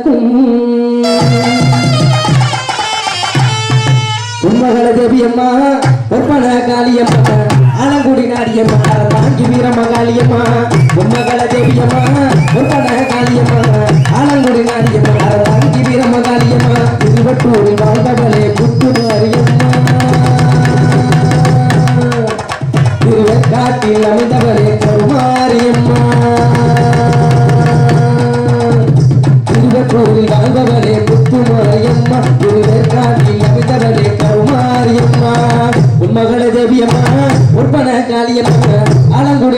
நடக்கும். உண்மகள தேவியம்மா ஒப்பன காளியம்மா அலங்குடி நாடியம்மா வாங்கி வீரம்மா காளியம்மா உண்மகள தேவியம்மா ஒப்பன காளியம்மா அலங்குடி நாடியம்மா வாங்கி வீரம்மா காளியம்மா திருவட்டூரில் வாழ்ந்தவளே புத்து மாரியம்மா திருவெக்காட்டில் அமைந்தவளே கருமாரியம்மா சிங்கப்பூரில் வாழ்ந்தவளே புத்துமுறையம்மா திருவேற்காட்டில் அமைந்தவரே கருமாரியம்மா உன் உன்மகள தேவியம்மா உற்பன காளியம்மா ஆலங்குடி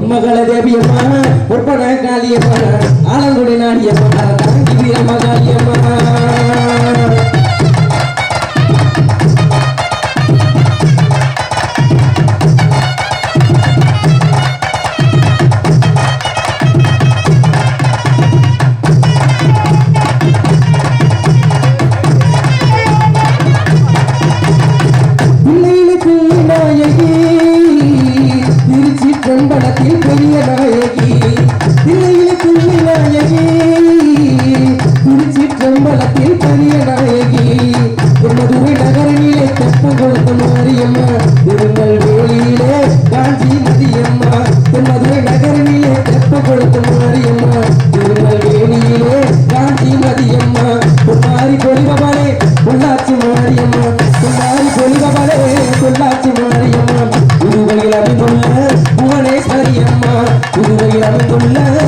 உண்மகள தேவியம்மா பொற்பன காளியம்மா ஆலங்குடி நாடியம்மா தாங்கி காலியம்மா புதுவையில் அமைந்துள்ள புவனேஸ்வரியம்மா புதுவையில் அமைந்துள்ள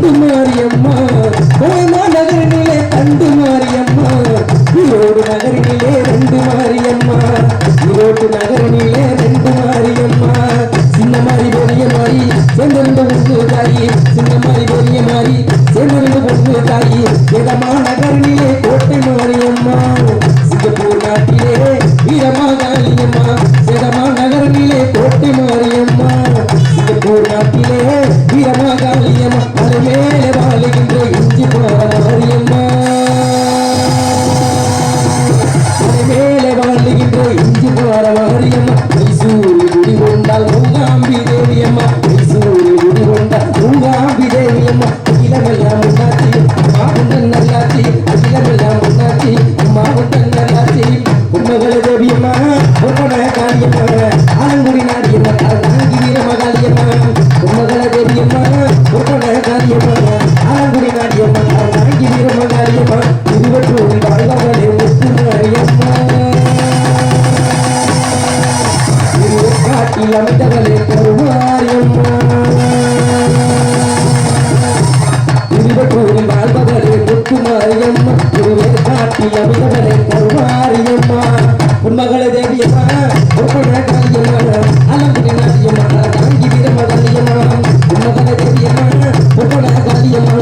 தண்டு மாரியம்மா. கோயமா நகரினிலே தண்டு மாரியம்மா. ஈரோடு நகரினிலே ரெண்டு மாரியம்மா. ஈரோடு நகரினிலே ரெண்டு வந்தவளே கருமாரியம்மா திருவட்டூரில் வாழ்வதே முத்துமாரியம்மா திருவே காட்டி அமைந்தவளே கருமாரியம்மா உண்மகளை தேவியம்மா ஒப்புழை காரியம்மா அலங்குடி நாரியம்மா தாங்கி வீரமதனியம்மா உண்மகளை தேவியம்மா ஒப்புழை காரியம்மா